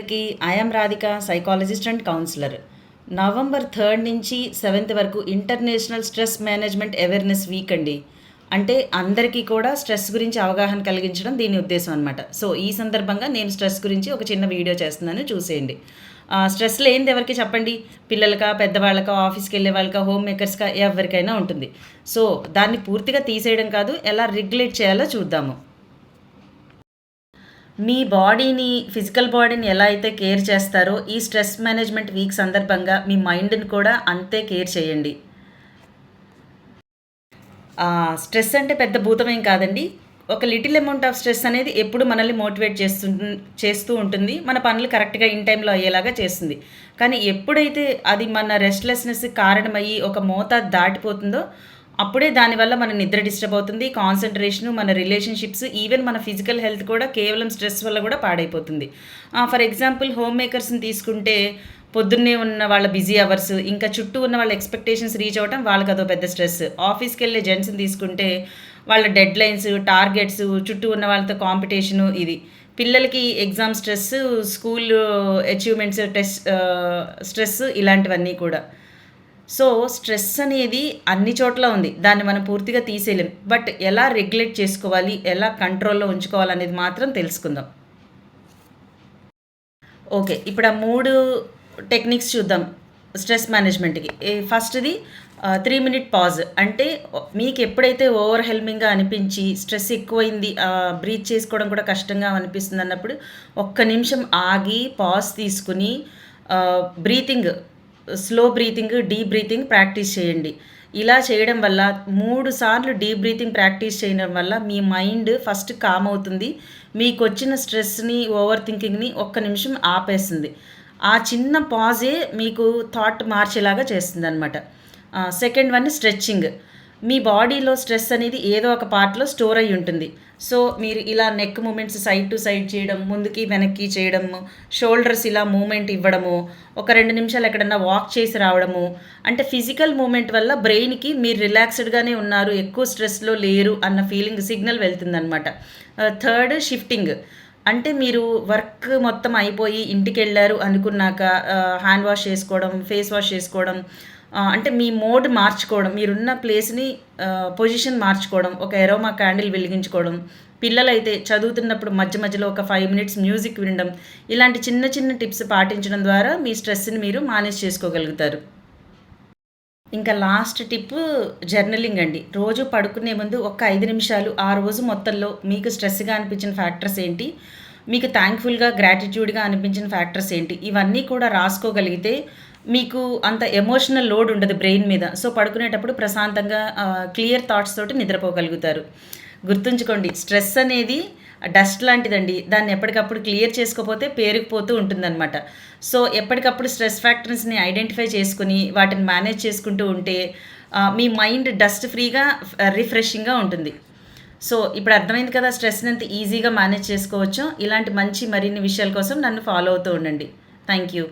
అందరికీ I'm Radhika psychologist and counsellor November third నుంచి seventh వరకు international stress management awareness week అండి. అంటే అందరికీ కూడా స్ట్రెస్ గురించి అవగాహన కలిగించడం దీని ఉద్దేశం అనమాట సో ఈ సందర్భంగా నేను స్ట్రెస్ గురించి ఒక చిన్న వీడియో చేస్తున్నాను చూసేయండి. స్ట్రెస్ లేనిది ఎవరికి చెప్పండి? పిల్లలకా పెద్దవాళ్ళకా ఆఫీస్కి వెళ్ళే వాళ్ళకా హోమ్ మేకర్స్కా ఎవరికైనా ఉంటుంది. సో దాన్ని పూర్తిగా తీసేయడం కాదు ఎలా రెగ్యులేట్ చేయాలో చూద్దాము. మీ బాడీని ఫిజికల్ బాడీని ఎలా అయితే కేర్ చేస్తారో ఈ స్ట్రెస్ మేనేజ్మెంట్ వీక్ సందర్భంగా మీ మైండ్ని కూడా అంతే కేర్ చేయండి. స్ట్రెస్ అంటే పెద్ద భూతమేం కాదండి. ఒక లిటిల్ అమౌంట్ ఆఫ్ స్ట్రెస్ అనేది ఎప్పుడు మనల్ని మోటివేట్ చేస్తు చేస్తూ ఉంటుంది. మన పనులు కరెక్ట్గా ఇన్ టైంలో అయ్యేలాగా చేస్తుంది. కానీ ఎప్పుడైతే అది మన రెస్ట్లెస్నెస్ కారణమయ్యి ఒక మోతాదు దాటిపోతుందో అప్పుడే దానివల్ల మన నిద్ర డిస్టర్బ్ అవుతుంది కాన్సన్ట్రేషన్ మన రిలేషన్షిప్స్ ఈవెన్ మన ఫిజికల్ హెల్త్ కూడా కేవలం స్ట్రెస్ వల్ల కూడా పాడైపోతుంది. ఫర్ ఎగ్జాంపుల్ హోమ్ మేకర్స్ని తీసుకుంటే పొద్దున్నే ఉన్న వాళ్ళ బిజీ అవర్స్ ఇంకా చుట్టూ ఉన్న వాళ్ళ ఎక్స్పెక్టేషన్స్ రీచ్ అవ్వడం వాళ్ళకి అదో పెద్ద స్ట్రెస్ ఆఫీస్కి వెళ్ళే జెంట్స్ని తీసుకుంటే వాళ్ళ డెడ్ లైన్స్ టార్గెట్స్ చుట్టూ ఉన్న వాళ్ళతో కాంపిటీషను ఇది. పిల్లలకి exam stress school achievements test stress ఇలాంటివన్నీ కూడా. సో స్ట్రెస్ అనేది అన్ని చోట్ల ఉంది. దాన్ని మనం పూర్తిగా తీసేయలేం. బట్ ఎలా రెగ్యులేట్ చేసుకోవాలి? ఎలా కంట్రోల్లో ఉంచుకోవాలి అనేది మాత్రం తెలుసుకుందాం. ఓకే ఇప్పుడు ఆ మూడు టెక్నిక్స్ చూద్దాం. స్ట్రెస్ మేనేజ్మెంట్కి. ఫస్ట్ది త్రీ మినిట్ పాజ్ అంటే మీకు ఎప్పుడైతే ఓవర్ హెల్మింగ్గా అనిపించి స్ట్రెస్ ఎక్కువైంది బ్రీత్ చేసుకోవడం కూడా కష్టంగా అనిపిస్తుంది అన్నప్పుడు ఒక్క నిమిషం ఆగి పాజ్ తీసుకుని breathing slow breathing deep breathing practice చేయండి. ఇలా చేయడం వల్ల మూడు సార్లు డీప్ బ్రీతింగ్ ప్రాక్టీస్ చేయడం వల్ల మీ మైండ్ ఫస్ట్ కామ్ అవుతుంది. మీకు వచ్చిన స్ట్రెస్ని ఓవర్ థింకింగ్ని ఒక్క నిమిషం ఆపేస్తుంది. ఆ చిన్న పాజే మీకు థాట్ మార్చేలాగా చేస్తుంది అనమాట సెకండ్ వన్ స్ట్రెచ్చింగ్. మీ బాడీలో స్ట్రెస్ అనేది ఏదో ఒక పార్ట్లో స్టోర్ అయి ఉంటుంది. సో మీరు ఇలా neck movements side to side చేయడం ముందుకి వెనక్కి చేయడము షోల్డర్స్ ఇలా మూమెంట్ ఇవ్వడము ఒక రెండు నిమిషాలు ఎక్కడన్నా వాక్ చేసి రావడము అంటే ఫిజికల్ మూమెంట్ వల్ల బ్రెయిన్కి మీరు రిలాక్స్డ్గానే ఉన్నారు ఎక్కువ స్ట్రెస్లో లేరు అన్న ఫీలింగ్ సిగ్నల్ వెళ్తుందనమాట థర్డ్ షిఫ్టింగ్ అంటే మీరు వర్క్ మొత్తం అయిపోయి ఇంటికి వెళ్ళారు అనుకున్నాక హ్యాండ్ వాష్ చేసుకోవడం ఫేస్ వాష్ చేసుకోవడం అంటే మీ మోడ్ మార్చుకోవడం మీరున్న ప్లేస్ని పొజిషన్ మార్చుకోవడం ఒక ఎరోమా క్యాండిల్ వెలిగించుకోవడం పిల్లలైతే చదువుతున్నప్పుడు మధ్య మధ్యలో ఒక ఫైవ్ మినిట్స్ మ్యూజిక్ వినడం ఇలాంటి చిన్న చిన్న టిప్స్ పాటించడం ద్వారా మీ స్ట్రెస్ని మీరు మేనేజ్ చేసుకోగలుగుతారు. ఇంకా లాస్ట్ టిప్ జర్నలింగ్ అండి. రోజు పడుకునే ముందు ఒక ఐదు నిమిషాలు ఆ రోజు మొత్తంలో మీకు స్ట్రెస్గా అనిపించిన ఫ్యాక్టర్స్ ఏంటి? మీకు థ్యాంక్ఫుల్గా గ్రాటిట్యూడ్గా అనిపించిన ఫ్యాక్టర్స్ ఏంటి? ఇవన్నీ కూడా రాసుకోగలిగితే మీకు అంత ఎమోషనల్ లోడ్ ఉండదు బ్రెయిన్ మీద. సో పడుకునేటప్పుడు ప్రశాంతంగా క్లియర్ థాట్స్ తోటి నిద్రపోగలుగుతారు. గుర్తుంచుకోండి స్ట్రెస్ అనేది డస్ట్ లాంటిదండి. దాన్ని ఎప్పటికప్పుడు క్లియర్ చేసుకోకపోతే పేరుకుపోతూ ఉంటుందన్నమాట. సో ఎప్పటికప్పుడు స్ట్రెస్ ఫ్యాక్టర్స్ని ఐడెంటిఫై చేసుకుని వాటిని మేనేజ్ చేసుకుంటూ ఉంటే మీ మైండ్ డస్ట్ ఫ్రీగా రిఫ్రెషింగ్గా ఉంటుంది. సో ఇప్పుడు అర్థమైంది కదా స్ట్రెస్ని ఎంత ఈజీగా మేనేజ్ చేసుకోవచ్చు. ఇలాంటి మంచి మరిన్ని విషయాల కోసం నన్ను ఫాలో అవుతూ ఉండండి. Thank you